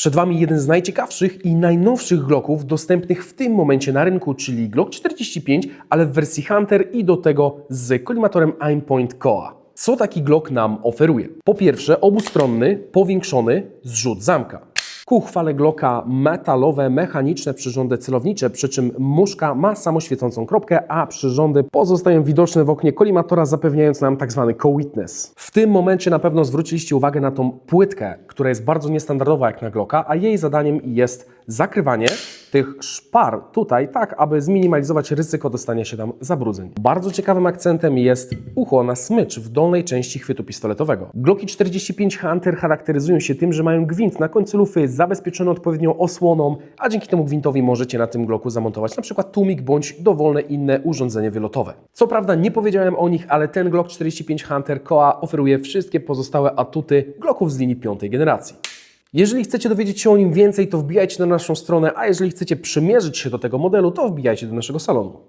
Przed Wami jeden z najciekawszych i najnowszych Glocków dostępnych w tym momencie na rynku, czyli Glock 45, ale w wersji Hunter i do tego z kolimatorem Aimpoint Koa. Co taki Glock nam oferuje? Po pierwsze, obustronny, powiększony zrzut zamka. Ku chwale Glocka metalowe, mechaniczne przyrządy celownicze, przy czym muszka ma samoświecącą kropkę, a przyrządy pozostają widoczne w oknie kolimatora, zapewniając nam tak zwany co-witness. W tym momencie na pewno zwróciliście uwagę na tą płytkę, która jest bardzo niestandardowa jak na Glocka, a jej zadaniem jest zakrywanie tych szpar tutaj, tak aby zminimalizować ryzyko dostania się tam zabrudzeń. Bardzo ciekawym akcentem jest ucho na smycz w dolnej części chwytu pistoletowego. Glocki 45 Hunter charakteryzują się tym, że mają gwint na końcu lufy zabezpieczony odpowiednią osłoną, a dzięki temu gwintowi możecie na tym Glocku zamontować przykład tłumik bądź dowolne inne urządzenie wylotowe. Co prawda nie powiedziałem o nich, ale ten Glock 45 Hunter Koa oferuje wszystkie pozostałe atuty Glocków z linii piątej generacji. Jeżeli chcecie dowiedzieć się o nim więcej, to wbijajcie na naszą stronę, a jeżeli chcecie przymierzyć się do tego modelu, to wbijajcie do naszego salonu.